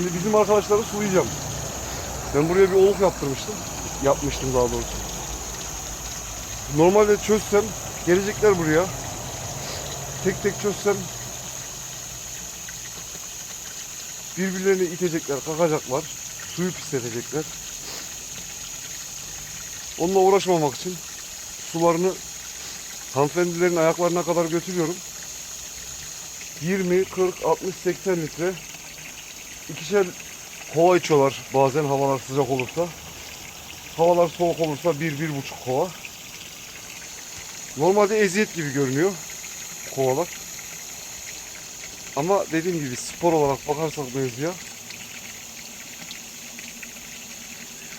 Şimdi bizim arkadaşları sulayacağım. Ben buraya bir oluk yaptırmıştım. Yapmıştım daha doğrusu. Normalde çözsem gelecekler buraya. Tek tek çözsem birbirlerini itecekler, kakacaklar. Suyu pisletecekler. Onunla uğraşmamak için sularını hanımefendilerin ayaklarına kadar götürüyorum. 20, 40, 60, 80 litre ikişer kova içiyorlar bazen havalar sıcak olursa. Havalar soğuk olursa bir, bir buçuk kova. Normalde eziyet gibi görünüyor kovalar. Ama dediğim gibi spor olarak bakarsak mevzuya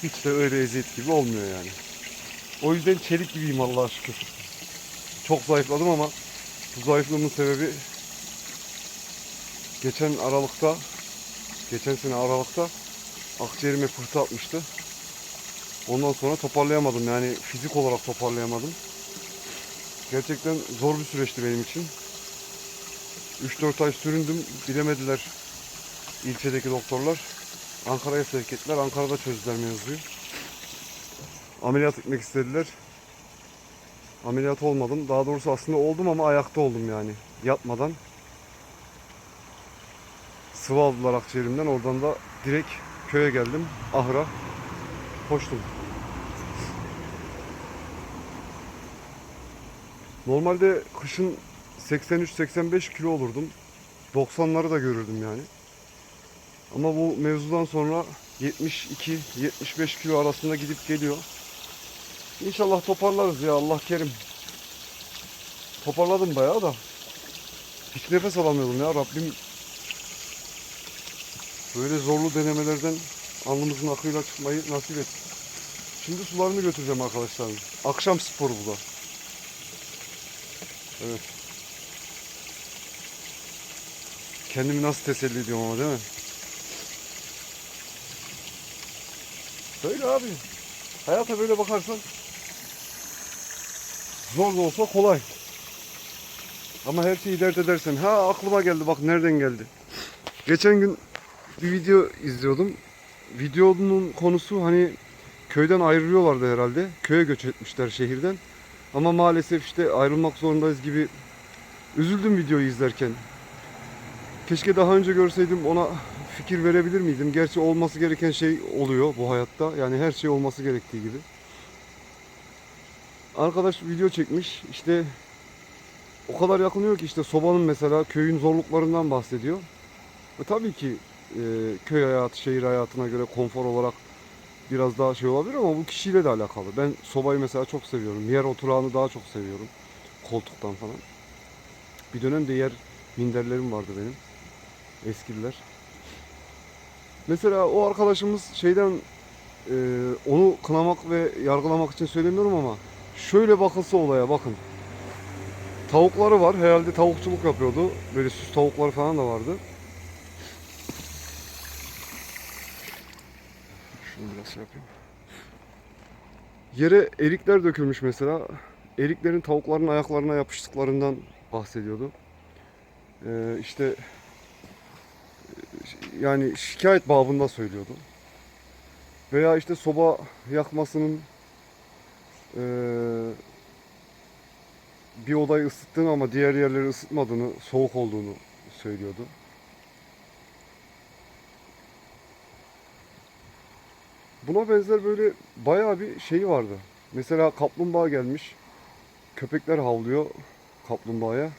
hiç de öyle eziyet gibi olmuyor yani. O yüzden çelik gibiyim Allah'a şükür. Çok zayıfladım ama bu zayıflığımın sebebi geçen Aralık'ta geçen sene Aralık'ta akciğerime pıhtı atmıştı. Ondan sonra toparlayamadım yani fizik olarak toparlayamadım. Gerçekten zor bir süreçti benim için. 3-4 ay süründüm. Bilemediler ilçedeki doktorlar. Ankara'ya sevk ettiler. Ankara'da çözdüler mevzuyu. Ameliyat etmek istediler. Ameliyat olmadım. Daha doğrusu aslında oldum ama ayakta oldum yani. Yatmadan. Sıvı aldılar akciğerimden. Oradan da direkt köye geldim. Ahıra. Koştum. Normalde kışın 83-85 kilo olurdum. 90'ları da görürdüm yani. Ama bu mevzudan sonra 72-75 kilo arasında gidip geliyor. İnşallah toparlarız ya Allah kerim. Toparladım bayağı da. Hiç nefes alamıyordum ya Rabbim. Böyle zorlu denemelerden alnımızın akıyla çıkmayı nasip et. Şimdi sularını götüreceğim arkadaşlarım. Akşam sporu bu da. Evet. Kendimi nasıl teselli ediyorum ama değil mi? Böyle abi. Hayata böyle bakarsan zor da olsa kolay. Ama her şeyi dert edersen ha aklıma geldi bak nereden geldi. Geçen gün bir video izliyordum. Videonun konusu hani köyden ayrılıyorlardı herhalde. Köye göç etmişler şehirden. Ama maalesef işte ayrılmak zorundayız gibi üzüldüm videoyu izlerken. Keşke daha önce görseydim ona fikir verebilir miydim? Gerçi olması gereken şey oluyor bu hayatta. Yani her şey olması gerektiği gibi. Arkadaş video çekmiş. İşte o kadar yakınıyor ki işte sobanın mesela köyün zorluklarından bahsediyor. E tabii ki e, köy hayatı şehir hayatına göre konfor olarak biraz daha şey olabilir ama bu kişiyle de alakalı. Ben sobayı mesela çok seviyorum. Yer oturağını daha çok seviyorum. Koltuktan falan. Bir dönem de yer minderlerim vardı benim. Eskiler. Mesela o arkadaşımız şeyden e, onu kınamak ve yargılamak için söylemiyorum ama şöyle bakılsa olaya bakın. Tavukları var. Herhalde tavukçuluk yapıyordu. Böyle süs tavukları falan da vardı. Şey yapayım. Yere erikler dökülmüş mesela. Eriklerin tavukların ayaklarına yapıştıklarından bahsediyordu. Ee, işte yani şikayet babında söylüyordu. Veya işte soba yakmasının eee, bir odayı ısıttığını ama diğer yerleri ısıtmadığını, soğuk olduğunu söylüyordu. Buna benzer böyle bayağı bir şey vardı. Mesela kaplumbağa gelmiş. Köpekler havlıyor kaplumbağaya.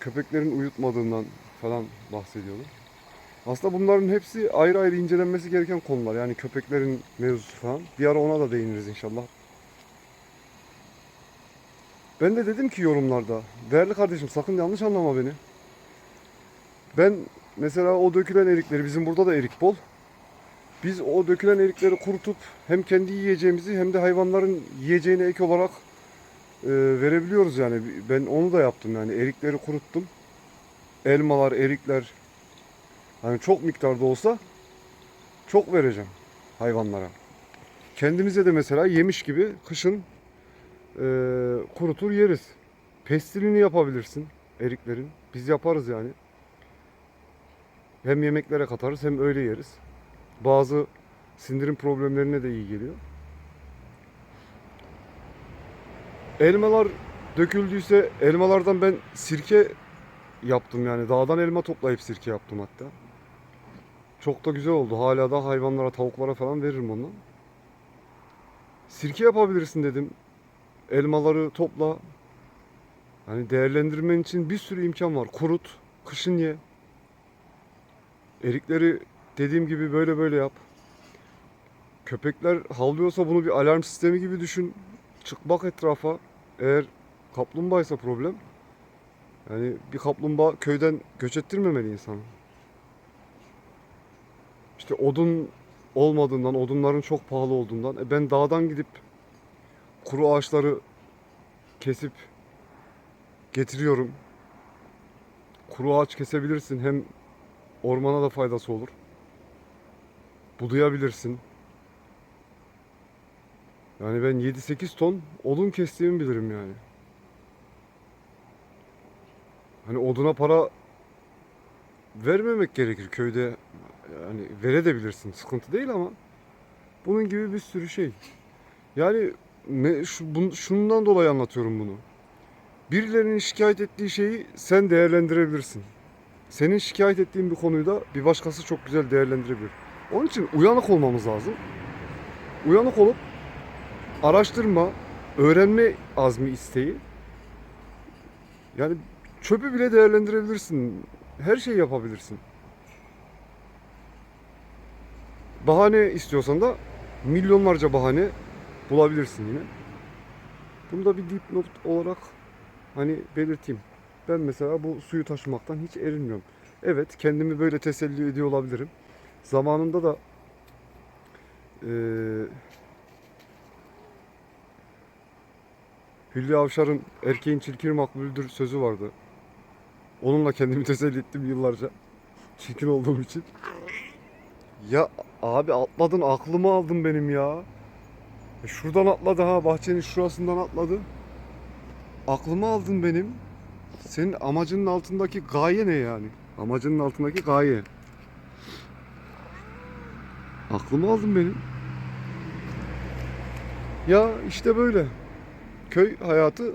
Köpeklerin uyutmadığından falan bahsediyordu. Aslında bunların hepsi ayrı ayrı incelenmesi gereken konular. Yani köpeklerin mevzusu falan. Bir ara ona da değiniriz inşallah. Ben de dedim ki yorumlarda. Değerli kardeşim sakın yanlış anlama beni. Ben mesela o dökülen erikleri bizim burada da erik bol. Biz o dökülen erikleri kurutup hem kendi yiyeceğimizi hem de hayvanların yiyeceğine ek olarak e, verebiliyoruz yani. Ben onu da yaptım yani erikleri kuruttum. Elmalar, erikler hani çok miktarda olsa çok vereceğim hayvanlara. Kendimize de mesela yemiş gibi kışın e, kurutur yeriz. Pestilini yapabilirsin eriklerin. Biz yaparız yani. Hem yemeklere katarız hem öyle yeriz. Bazı sindirim problemlerine de iyi geliyor. Elmalar döküldüyse elmalardan ben sirke yaptım yani. Dağdan elma toplayıp sirke yaptım hatta. Çok da güzel oldu. Hala da hayvanlara, tavuklara falan veririm ondan. Sirke yapabilirsin dedim. Elmaları topla. Hani değerlendirmen için bir sürü imkan var. Kurut, kışın ye. Erikleri dediğim gibi böyle böyle yap. Köpekler havlıyorsa bunu bir alarm sistemi gibi düşün. Çık bak etrafa. Eğer kaplumbağaysa problem. Yani bir kaplumbağa köyden göç ettirmemeli insanı. İşte odun olmadığından, odunların çok pahalı olduğundan e ben dağdan gidip kuru ağaçları kesip getiriyorum. Kuru ağaç kesebilirsin. Hem ormana da faydası olur. Budayabilirsin. Yani ben 7-8 ton odun kestiğimi bilirim yani. Hani oduna para vermemek gerekir köyde. Yani verebilirsin. Sıkıntı değil ama bunun gibi bir sürü şey. Yani ne, şu, bun- şundan dolayı anlatıyorum bunu. Birilerinin şikayet ettiği şeyi sen değerlendirebilirsin. Senin şikayet ettiğin bir konuyu da bir başkası çok güzel değerlendirebilir. Onun için uyanık olmamız lazım. Uyanık olup araştırma, öğrenme azmi isteği. Yani çöpü bile değerlendirebilirsin. Her şeyi yapabilirsin. Bahane istiyorsan da milyonlarca bahane bulabilirsin yine. Bunu da bir dipnot olarak hani belirteyim. Ben mesela bu suyu taşımaktan hiç erinmiyorum. Evet kendimi böyle teselli ediyor olabilirim. Zamanında da eee Hülya Avşar'ın erkeğin çirkin makbuldür sözü vardı. Onunla kendimi teselli ettim yıllarca. Çirkin olduğum için. Ya abi atladın aklımı aldın benim ya. E Şuradan atladı ha bahçenin şurasından atladı. Aklımı aldın benim. Senin amacının altındaki gaye ne yani? Amacının altındaki gaye. Aklımı aldın benim. Ya işte böyle. Köy hayatı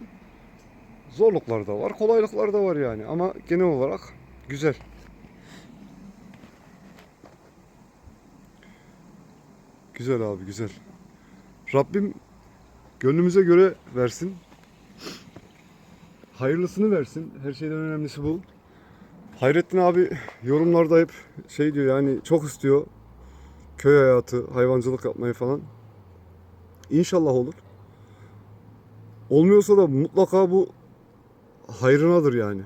zorluklar da var, kolaylıklar da var yani. Ama genel olarak güzel. Güzel abi güzel. Rabbim gönlümüze göre versin. Hayırlısını versin. Her şeyden önemlisi bu. Hayrettin abi yorumlarda hep şey diyor yani çok istiyor köy hayatı, hayvancılık yapmayı falan. İnşallah olur. Olmuyorsa da mutlaka bu hayrınadır yani.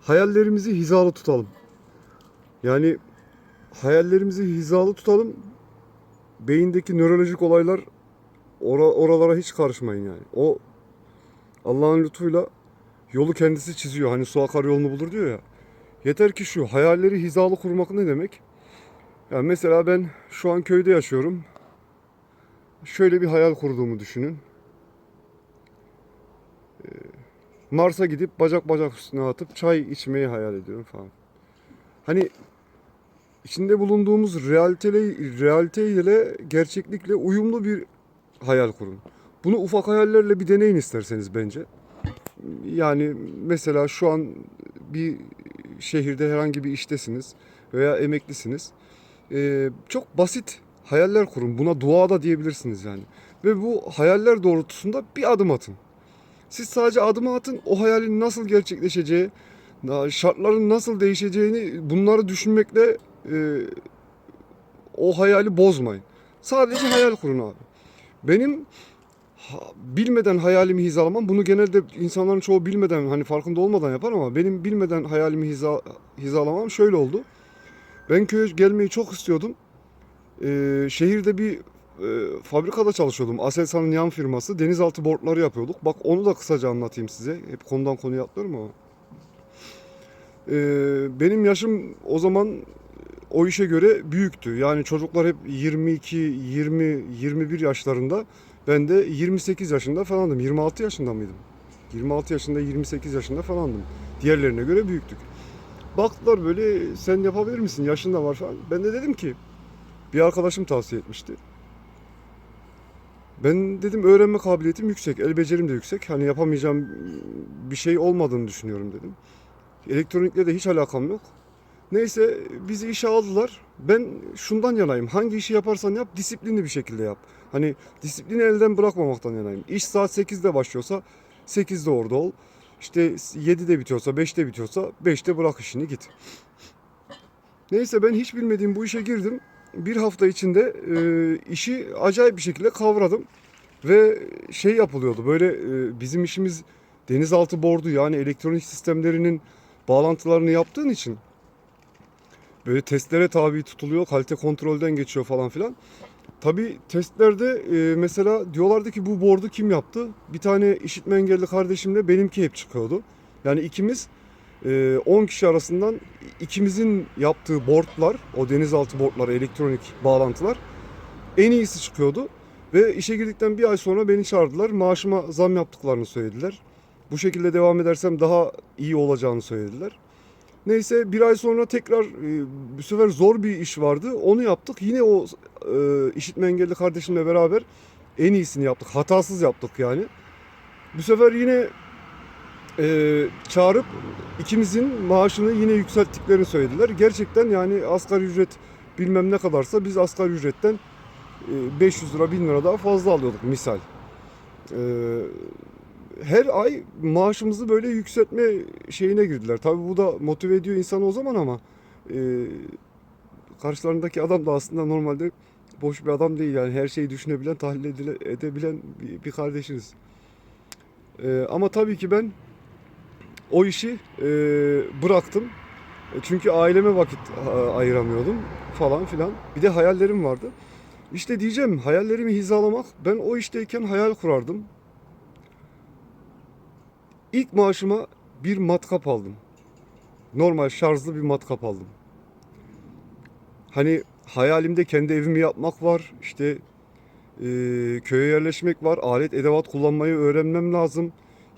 Hayallerimizi hizalı tutalım. Yani hayallerimizi hizalı tutalım. Beyindeki nörolojik olaylar ora- oralara hiç karışmayın yani. O Allah'ın lütfuyla yolu kendisi çiziyor. Hani su akar yolunu bulur diyor ya. Yeter ki şu hayalleri hizalı kurmak ne demek? Yani mesela ben şu an köyde yaşıyorum. Şöyle bir hayal kurduğumu düşünün. Ee, Mars'a gidip bacak bacak üstüne atıp çay içmeyi hayal ediyorum falan. Hani içinde bulunduğumuz realite, realite gerçeklikle uyumlu bir hayal kurun. Bunu ufak hayallerle bir deneyin isterseniz bence. Yani mesela şu an bir şehirde herhangi bir iştesiniz veya emeklisiniz. Ee, çok basit hayaller kurun. Buna dua da diyebilirsiniz yani. Ve bu hayaller doğrultusunda bir adım atın. Siz sadece adımı atın. O hayalin nasıl gerçekleşeceği, şartların nasıl değişeceğini bunları düşünmekle e, o hayali bozmayın. Sadece hayal kurun abi. Benim ha- bilmeden hayalimi hizalamam. Bunu genelde insanların çoğu bilmeden hani farkında olmadan yapar ama benim bilmeden hayalimi hiza, hizalamam şöyle oldu. Ben köye gelmeyi çok istiyordum. Ee, şehirde bir e, fabrikada çalışıyordum. Aselsan'ın yan firması. Denizaltı boardları yapıyorduk. Bak onu da kısaca anlatayım size. Hep konudan konuya atlıyorum ama. Ee, benim yaşım o zaman o işe göre büyüktü. Yani çocuklar hep 22, 20, 21 yaşlarında. Ben de 28 yaşında falandım. 26 yaşında mıydım? 26 yaşında, 28 yaşında falandım. Diğerlerine göre büyüktük. Baktılar böyle sen yapabilir misin? Yaşın da var falan. Ben de dedim ki bir arkadaşım tavsiye etmişti. Ben dedim öğrenme kabiliyetim yüksek, el becerim de yüksek. Hani yapamayacağım bir şey olmadığını düşünüyorum dedim. Elektronikle de hiç alakam yok. Neyse bizi işe aldılar. Ben şundan yanayım. Hangi işi yaparsan yap disiplinli bir şekilde yap. Hani disiplini elden bırakmamaktan yanayım. İş saat 8'de başlıyorsa 8'de orada ol. İşte 7'de bitiyorsa 5'te bitiyorsa 5'te bırak işini git. Neyse ben hiç bilmediğim bu işe girdim. Bir hafta içinde e, işi acayip bir şekilde kavradım. Ve şey yapılıyordu böyle e, bizim işimiz denizaltı bordu yani elektronik sistemlerinin bağlantılarını yaptığın için böyle testlere tabi tutuluyor, kalite kontrolden geçiyor falan filan. Tabi testlerde e, mesela diyorlardı ki bu board'u kim yaptı? Bir tane işitme engelli kardeşimle benimki hep çıkıyordu. Yani ikimiz e, 10 kişi arasından ikimizin yaptığı boardlar, o denizaltı boardları, elektronik bağlantılar en iyisi çıkıyordu. Ve işe girdikten bir ay sonra beni çağırdılar. Maaşıma zam yaptıklarını söylediler. Bu şekilde devam edersem daha iyi olacağını söylediler. Neyse bir ay sonra tekrar e, bu sefer zor bir iş vardı. Onu yaptık. Yine o e, işitme engelli kardeşimle beraber en iyisini yaptık. Hatasız yaptık yani. Bu sefer yine e, çağırıp ikimizin maaşını yine yükselttiklerini söylediler. Gerçekten yani asgari ücret bilmem ne kadarsa biz asgari ücretten e, 500 lira 1000 lira daha fazla alıyorduk misal. E, her ay maaşımızı böyle yükseltme şeyine girdiler. Tabii bu da motive ediyor insanı o zaman ama e, karşılarındaki adam da aslında normalde boş bir adam değil yani her şeyi düşünebilen, tahlil edile- edebilen bir, bir kardeşiniz. E, ama tabii ki ben o işi e, bıraktım. E, Çünkü aileme vakit ayıramıyordum falan filan. Bir de hayallerim vardı. İşte diyeceğim hayallerimi hizalamak. Ben o işteyken hayal kurardım. İlk maaşıma bir matkap aldım. Normal şarjlı bir matkap aldım. Hani hayalimde kendi evimi yapmak var. İşte e, köye yerleşmek var. Alet edevat kullanmayı öğrenmem lazım.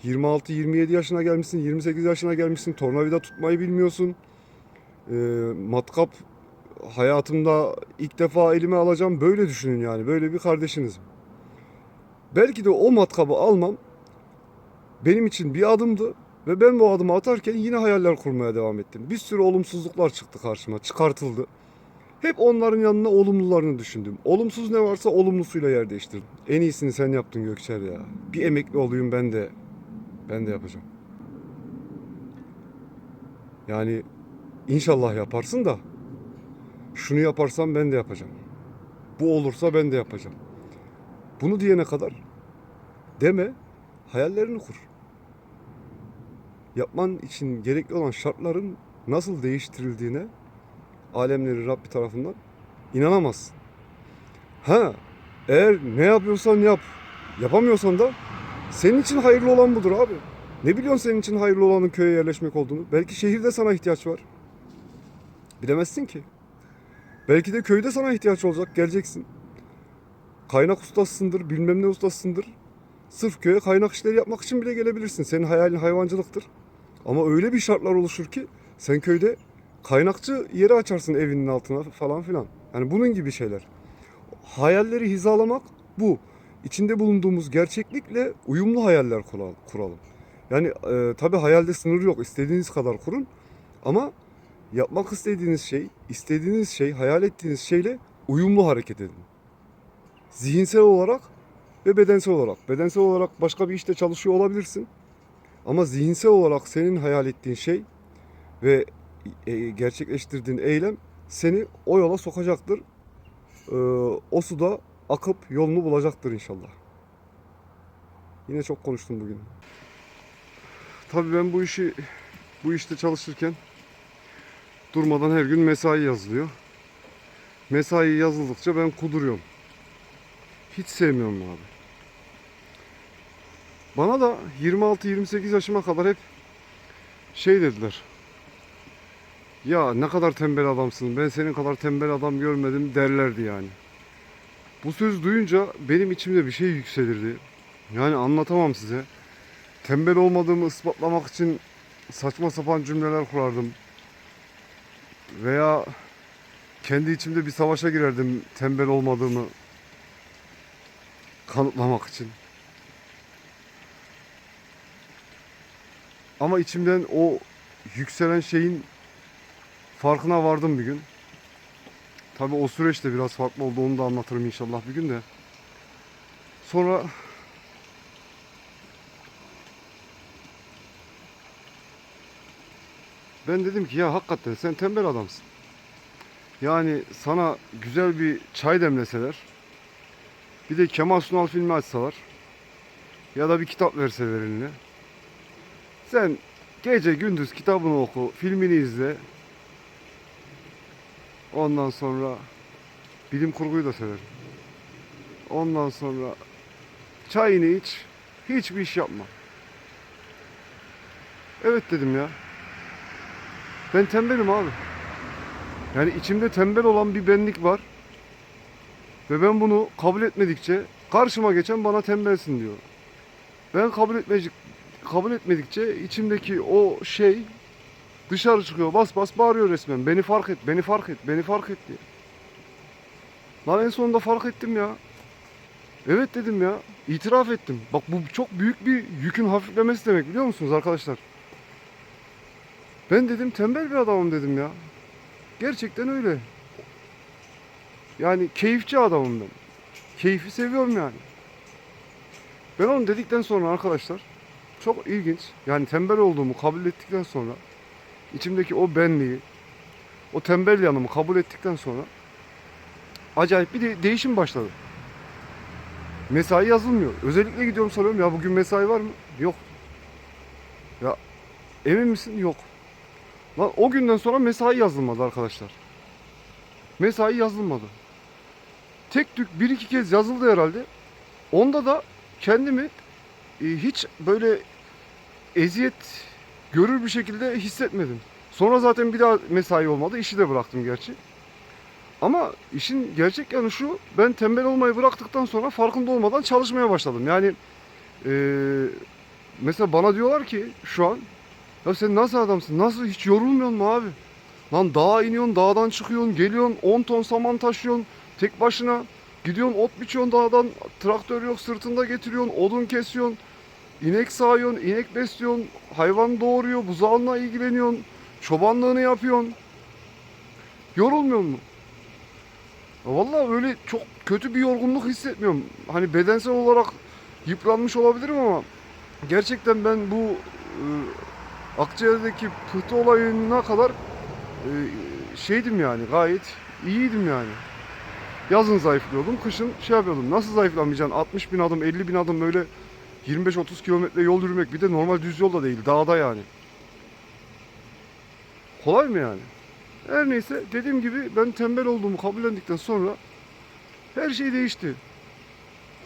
26-27 yaşına gelmişsin, 28 yaşına gelmişsin. Tornavida tutmayı bilmiyorsun. E, matkap hayatımda ilk defa elime alacağım. Böyle düşünün yani. Böyle bir kardeşiniz. Belki de o matkabı almam benim için bir adımdı ve ben bu adımı atarken yine hayaller kurmaya devam ettim. Bir sürü olumsuzluklar çıktı karşıma, çıkartıldı. Hep onların yanına olumlularını düşündüm. Olumsuz ne varsa olumlusuyla yer değiştirdim. En iyisini sen yaptın Gökçer ya. Bir emekli olayım ben de. Ben de yapacağım. Yani inşallah yaparsın da şunu yaparsam ben de yapacağım. Bu olursa ben de yapacağım. Bunu diyene kadar deme, hayallerini kur. Yapman için gerekli olan şartların nasıl değiştirildiğine alemleri Rabbi tarafından inanamazsın. Ha, eğer ne yapıyorsan yap, yapamıyorsan da senin için hayırlı olan budur abi. Ne biliyorsun senin için hayırlı olanın köye yerleşmek olduğunu? Belki şehirde sana ihtiyaç var. Bilemezsin ki. Belki de köyde sana ihtiyaç olacak, geleceksin. Kaynak ustasısındır, bilmem ne ustasısındır. Sırf köye kaynak işleri yapmak için bile gelebilirsin. Senin hayalin hayvancılıktır. Ama öyle bir şartlar oluşur ki sen köyde kaynakçı yeri açarsın evinin altına falan filan. Yani bunun gibi şeyler. Hayalleri hizalamak bu. İçinde bulunduğumuz gerçeklikle uyumlu hayaller kural- kuralım. Yani e, tabi hayalde sınır yok. İstediğiniz kadar kurun. Ama yapmak istediğiniz şey, istediğiniz şey, hayal ettiğiniz şeyle uyumlu hareket edin. Zihinsel olarak ve bedensel olarak. Bedensel olarak başka bir işte çalışıyor olabilirsin. Ama zihinsel olarak senin hayal ettiğin şey ve e, gerçekleştirdiğin eylem seni o yola sokacaktır. Ee, o suda akıp yolunu bulacaktır inşallah. Yine çok konuştum bugün. Tabii ben bu işi bu işte çalışırken durmadan her gün mesai yazılıyor. Mesai yazıldıkça ben kuduruyorum. Hiç sevmiyorum abi. Bana da 26-28 yaşıma kadar hep şey dediler. Ya ne kadar tembel adamsın. Ben senin kadar tembel adam görmedim derlerdi yani. Bu söz duyunca benim içimde bir şey yükselirdi. Yani anlatamam size. Tembel olmadığımı ispatlamak için saçma sapan cümleler kurardım. veya kendi içimde bir savaşa girerdim tembel olmadığımı kanıtlamak için. Ama içimden o yükselen şeyin farkına vardım bir gün. Tabi o süreç de biraz farklı oldu onu da anlatırım inşallah bir gün de. Sonra ben dedim ki ya hakikaten sen tembel adamsın. Yani sana güzel bir çay demleseler, bir de Kemal Sunal filmi açsalar ya da bir kitap verseler eline. Sen gece gündüz kitabını oku, filmini izle. Ondan sonra bilim kurguyu da severim. Ondan sonra çayını iç, hiçbir iş yapma. Evet dedim ya. Ben tembelim abi. Yani içimde tembel olan bir benlik var. Ve ben bunu kabul etmedikçe karşıma geçen bana tembelsin diyor. Ben kabul etmeyecek kabul etmedikçe içimdeki o şey dışarı çıkıyor. Bas bas bağırıyor resmen. Beni fark et, beni fark et, beni fark et diye. Lan en sonunda fark ettim ya. Evet dedim ya. İtiraf ettim. Bak bu çok büyük bir yükün hafiflemesi demek biliyor musunuz arkadaşlar? Ben dedim tembel bir adamım dedim ya. Gerçekten öyle. Yani keyifçi adamım ben. Keyfi seviyorum yani. Ben onu dedikten sonra arkadaşlar çok ilginç. Yani tembel olduğumu kabul ettikten sonra içimdeki o benliği, o tembel yanımı kabul ettikten sonra acayip bir de değişim başladı. Mesai yazılmıyor. Özellikle gidiyorum soruyorum ya bugün mesai var mı? Yok. Ya emin misin? Yok. Lan o günden sonra mesai yazılmadı arkadaşlar. Mesai yazılmadı. Tek tük bir iki kez yazıldı herhalde. Onda da kendimi e, hiç böyle eziyet görür bir şekilde hissetmedim. Sonra zaten bir daha mesai olmadı. İşi de bıraktım gerçi. Ama işin gerçek yanı şu. Ben tembel olmayı bıraktıktan sonra farkında olmadan çalışmaya başladım. Yani e, mesela bana diyorlar ki şu an ya sen nasıl adamsın? Nasıl hiç yorulmuyorsun mu abi? Lan dağa iniyorsun, dağdan çıkıyorsun, geliyorsun 10 ton saman taşıyorsun tek başına. Gidiyorsun ot biçiyorsun dağdan, traktör yok sırtında getiriyorsun, odun kesiyorsun. İnek sağıyorsun, inek besliyorsun, hayvan doğuruyor, buzağınla ilgileniyorsun, çobanlığını yapıyorsun. Yorulmuyor mu? Ya Vallahi öyle çok kötü bir yorgunluk hissetmiyorum. Hani bedensel olarak yıpranmış olabilirim ama gerçekten ben bu e, Akciğer'deki pıhtı olayına kadar e, şeydim yani gayet iyiydim yani. Yazın zayıflıyordum, kışın şey yapıyordum. Nasıl zayıflamayacaksın? 60 bin adım, 50 bin adım böyle 25-30 kilometre yol yürümek bir de normal düz yolda değil, dağda yani. Kolay mı yani? Her neyse dediğim gibi ben tembel olduğumu kabullendikten sonra her şey değişti.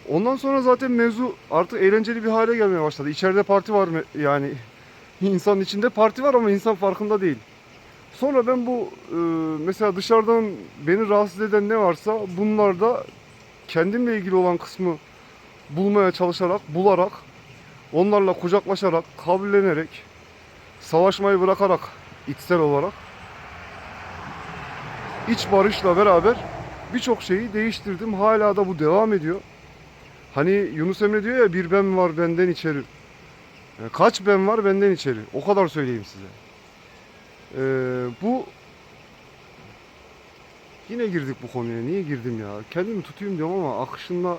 Ondan sonra zaten mevzu artık eğlenceli bir hale gelmeye başladı. İçeride parti var mı yani İnsanın içinde parti var ama insan farkında değil. Sonra ben bu e, mesela dışarıdan beni rahatsız eden ne varsa bunlarda kendimle ilgili olan kısmı bulmaya çalışarak, bularak, onlarla kucaklaşarak, kabullenerek, savaşmayı bırakarak içsel olarak iç barışla beraber birçok şeyi değiştirdim. Hala da bu devam ediyor. Hani Yunus Emre diyor ya bir ben var benden içeri. Yani kaç ben var benden içeri. O kadar söyleyeyim size. Ee, bu yine girdik bu konuya. Niye girdim ya? Kendimi tutayım diyorum ama akışında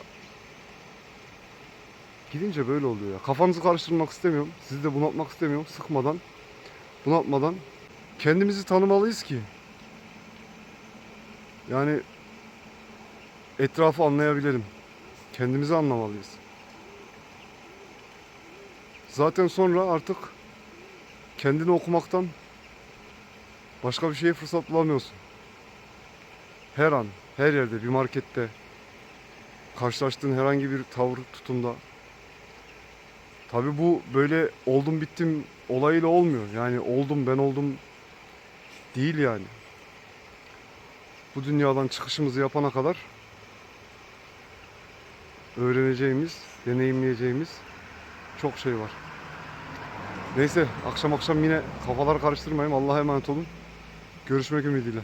gidince böyle oluyor ya. Kafanızı karıştırmak istemiyorum. Sizi de bunaltmak istemiyorum. Sıkmadan, bunaltmadan. Kendimizi tanımalıyız ki. Yani etrafı anlayabilelim. Kendimizi anlamalıyız. Zaten sonra artık kendini okumaktan başka bir şeye fırsat bulamıyorsun. Her an, her yerde, bir markette karşılaştığın herhangi bir tavır tutumda. Tabi bu böyle oldum bittim olayıyla olmuyor. Yani oldum ben oldum değil yani. Bu dünyadan çıkışımızı yapana kadar öğreneceğimiz, deneyimleyeceğimiz çok şey var. Neyse akşam akşam yine kafaları karıştırmayayım. Allah'a emanet olun. Görüşmek ümidiyle.